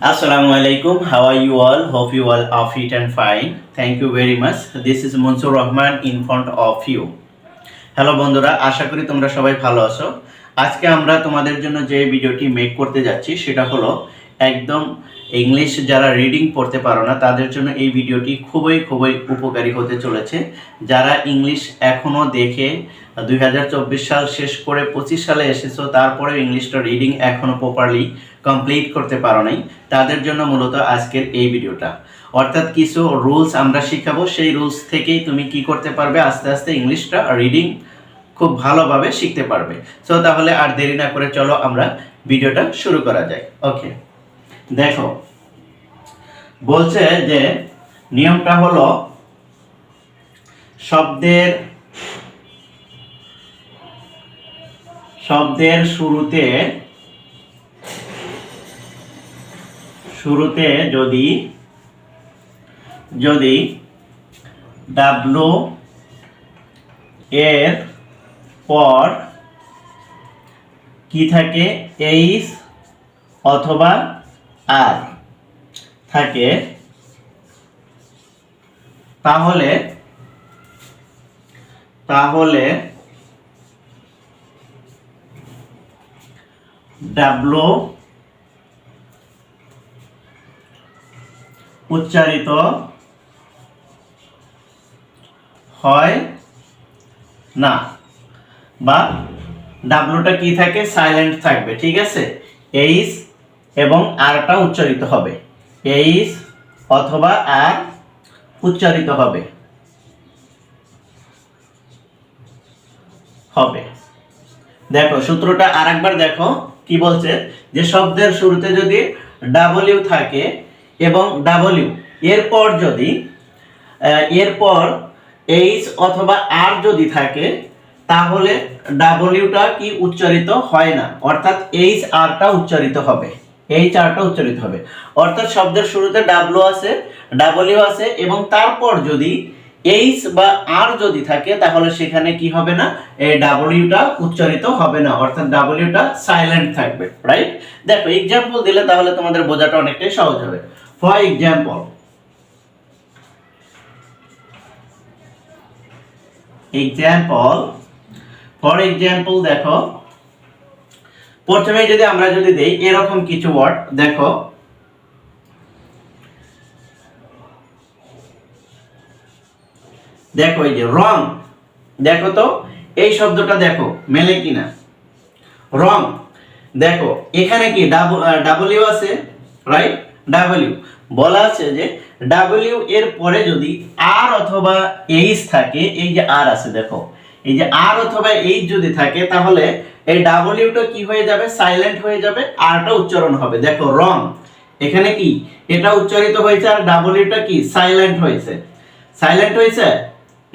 Assalamu alaikum. How are you all? Hope you all are fit and fine. Thank you very much. This is Mansur Rahman in front of you. Hello বন্ধুরা, আশা করি তোমরা সবাই ভালো আছো আজকে আমরা তোমাদের জন্য যে ভিডিওটি মেক করতে যাচ্ছি, সেটা হলো একদম ইংলিশ যারা রিডিং পড়তে পারো না, তাদের জন্য এই ভিডিওটি খুবই খুবই উপকারী হতে চলেছে যারা ইংলিশ এখনও দেখে দুই হাজার চব্বিশ সাল শেষ করে পঁচিশ সালে এসেছ তারপরে ইংলিশটা রিডিং এখনও প্রপারলি কমপ্লিট করতে পারো নাই, তাদের জন্য মূলত আজকের এই ভিডিওটা। অর্থাৎ কিছু রুলস আমরা শিখাবো, সেই রুলস থেকেই তুমি কি করতে পারবে, আস্তে আস্তে ইংলিশটা রিডিং খুব ভালোভাবে শিখতে পারবে। সো তাহলে আর দেরি না করে চলো আমরা ভিডিওটা শুরু করা যায় ওকে দেখো, বলছে যে নিয়মটা হলো শব্দের শব্দের শুরুতে শুরুতে যদি যদি ডাব্লু এর পর কি থাকে? এইচ অথবা আর থাকে। তাহলে তাহলে ডাব্লু উচ্চারিত হয় না বা ডাব্লুটা কি থাকে? সাইলেন্ট থাকবে, ঠিক আছে? এইস এবং আরটা উচ্চারিত হবে। এইস অথবা আর উচ্চারিত হবে। হবে। দেখো, সূত্রটা আরেকবার দেখো, কি বলছে? যে শব্দের শুরুতে যদি ডাবলিউ থাকে এবং ডাবলিউ এরপর যদি এরপর এইচ অথবা আর যদি থাকে, তাহলে ডাবলিউটা কি উচ্চারিত হয় না। অর্থাৎ এইচ আরটা উচ্চারিত হবে। এইচ আরটা উচ্চারিত হবে। অর্থাৎ শব্দের শুরুতে ডাব্লু আছে ডাবলিউ আছে এবং তারপর যদি এইচ বা আর যদি থাকে, তাহলে সেখানে কি হবে না? এই ডাবলিউটা উচ্চারিত হবে না। অর্থাৎ ডাবলিউটা সাইলেন্ট থাকবে রাইট দেখো এক্সাম্পল দিলে তাহলে তোমাদের বোঝাটা অনেকটাই সহজ হবে। For example example for example দেখো প্রথমে যদি আমরা যদি দেই, এরকম কিছু ওয়ার্ড দেখো দেখো এই যে রং দেখো তো, এই শব্দটা দেখো, মেলে কিনা? রং দেখো, এখানে কি ডাবল ডাবলিউ আছে রাইট ডাবলিউ বলা আছে যে ডাব্লিউ এর পরে যদি আর অথবা এইচ থাকে, এই যে আর আছে দেখো, এই যে আর অথবা এইচ যদি থাকে, তাহলে এই ডাবলিউটা কি হয়ে যাবে? সাইলেন্ট হয়ে যাবে আরটা উচ্চারণ হবে। দেখো রং এখানে কি? এটা উচ্চারিত হয়েছে আর ডাবলিউটা কি? সাইলেন্ট হয়েছে। সাইলেন্ট হয়েছে?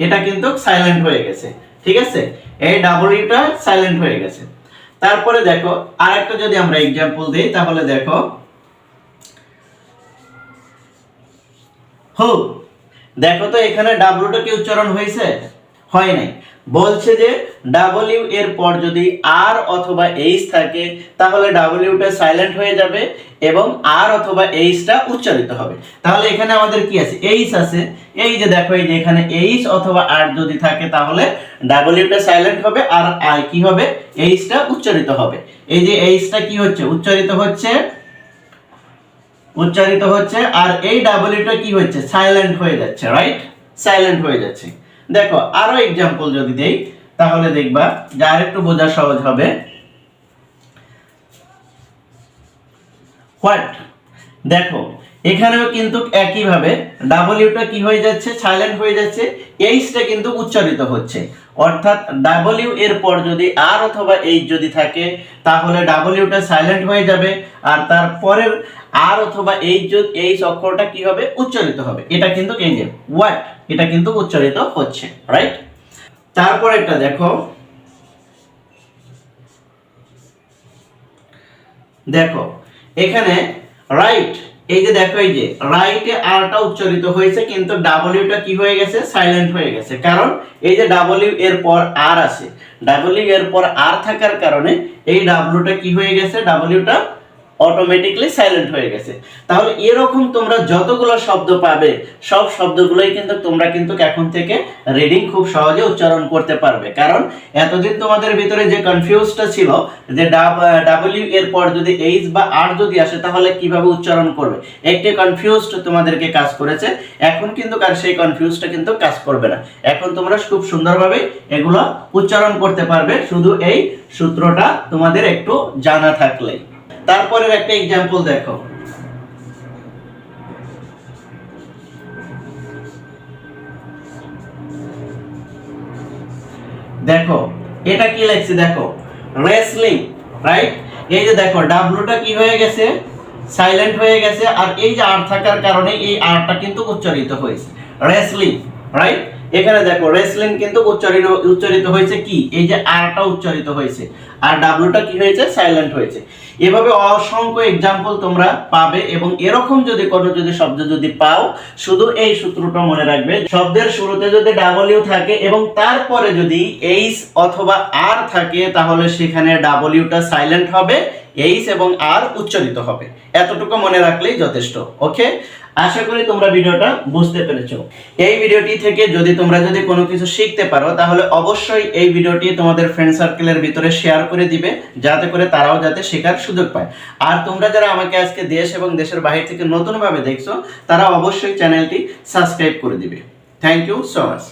এটা কিন্তু সাইলেন্ট হয়ে গেছে। ঠিক আছে? এই ডাবলিউটা সাইলেন্ট হয়ে গেছে। তারপরে দেখো, আরেকটা যদি আমরা এক্সাম্পল দিই, তাহলে দেখো হো, দেখো তো এখানে ডাব্লুটা কি উচ্চারণ হয়েছে? হয় নাই। বলছে যে ডাব্লিউ এর পর যদি আর অথবা এইচ থাকে, তাহলে ডাব্লিউটা সাইলেন্ট হয়ে যাবে এবং আর অথবা এইচটা উচ্চারিত হবে। তাহলে এখানে আমাদের কি আছে? এইচ আছে। এই যে দেখো, এই যে এখানে এইচ অথবা আর যদি থাকে, তাহলে ডাব্লিউটা সাইলেন্ট হবে আর আর কি হবে? এইচটা উচ্চারিত হবে। এই যে এইচটা কি হচ্ছে? উচ্চারিত হচ্ছে উচ্চারিত হচ্ছে আর এই ডাবলইটা কি হচ্ছে? সাইলেন্ট হয়ে যাচ্ছে রাইট সাইলেন্ট হয়ে যাচ্ছে। দেখো, আরও এক্সাম্পল যদি দেই, তাহলে দেখবা যা একটু বোঝা সহজ হবে। হোয়াট দেখো এখানেও কিন্তু একইভাবে ডাবলইউটা কি হয়ে যাচ্ছে? সাইলেন্ট হয়ে যাচ্ছে। এইচটা কিন্তু উচ্চারিত হচ্ছে। অর্থাৎ ডাবলিউ এর পর যদি আর অথবা এইচ যদি থাকে, তাহলে ডাবলিউটা সাইলেন্ট হয়ে যাবে। আর তার পরের আর অথবা এইচ এইচ অক্ষরটা কি হবে? উচ্চারিত হবে। এটা কিন্তু এই যে হোয়াট এটা কিন্তু উচ্চারিত হচ্ছে রাইট তারপর একটা দেখো। দেখো, এখানে রাইট এই যে দেখো, এই যে রাইটে আরটা উচ্চারিত হয়েছে, কিন্তু ডাব্লিউটা কি হয়ে গেছে? সাইলেন্ট হয়ে গেছে। কারণ এই যে ডাব্লিউ এর পর আর আছে ডাব্লিউ এর পর আর থাকার কারণে এই ডাব্লিউটা কি হয়ে গেছে? ডাবলিউটা অটোমেটিকলি সাইলেন্ট হয়ে গেছে। তাহলে এরকম তোমরা যতগুলো শব্দ পাবে, সব শব্দগুলোই কিন্তু তোমরা কিন্তু এখন থেকে রিডিং খুব সহজে উচ্চারণ করতে পারবে। কারণ এতদিন তোমাদের ভিতরে যে কনফিউজটা ছিল, যে ডাব্লিউ এর পর যদি এইচ বা আর যদি আসে, তাহলে কীভাবে উচ্চারণ করবে? একটি কনফিউজড তোমাদেরকে কাজ করেছে। এখন কিন্তু আর সেই কনফিউজটা কিন্তু কাজ করবে না। এখন তোমরা খুব সুন্দরভাবে এগুলো উচ্চারণ করতে পারবে। শুধু এই সূত্রটা তোমাদের একটু জানা থাকলেই। তারপরের একটা এক্সাম্পল দেখো। দেখো, এটা কি লাগছে দেখো? রেসলিং রাইট এই যে দেখো, ডাব্লুটা কি হয়ে গেছে? সাইলেন্ট হয়ে গেছে, আর এই যে আর থাকার কারণে এই আরটা কিন্তু উচ্চারিত হয়েছে। রেসলিং রাইট এখানে দেখো রেসলিং কিন্তু উচ্চারিত উচ্চারিত হয়েছে কি? এই যে আরটা উচ্চারিত হয়েছে। আর ডাব্লুটা কি হয়েছে? সাইলেন্ট হয়েছে। এভাবে অসংখ্য এক্সাম্পল তোমরা পাবে এবং এরকম যদি কোনো যদি শব্দ যদি পাও, শুধু এই সূত্রটা মনে রাখবে। শব্দের শুরুতে যদি ডাব্লিউ থাকে এবং তারপরে যদি এইচ অথবা আর থাকে, তাহলে সেখানে ডাব্লিউটা সাইলেন্ট হবে এইচ এবং আর উচ্চারিত হবে। এতটুকু মনে রাখলেই যথেষ্ট, ওকে? আশা করি তোমরা ভিডিওটা বুঝতে পেরেছ। এই ভিডিওটি থেকে যদি তোমরা যদি কোনো কিছু শিখতে পারো, তাহলে অবশ্যই এই ভিডিওটি তোমাদের ফ্রেন্ড সার্কেলের ভিতরে শেয়ার করে দিবে, যাতে করে তারাও যাতে শেখার সুযোগ পায়। আর তোমরা যারা আমাকে আজকে দেশ এবং দেশের বাহির থেকে নতুনভাবে দেখছ, তারা অবশ্যই চ্যানেলটি সাবস্ক্রাইব করে দিবে। Thank you so much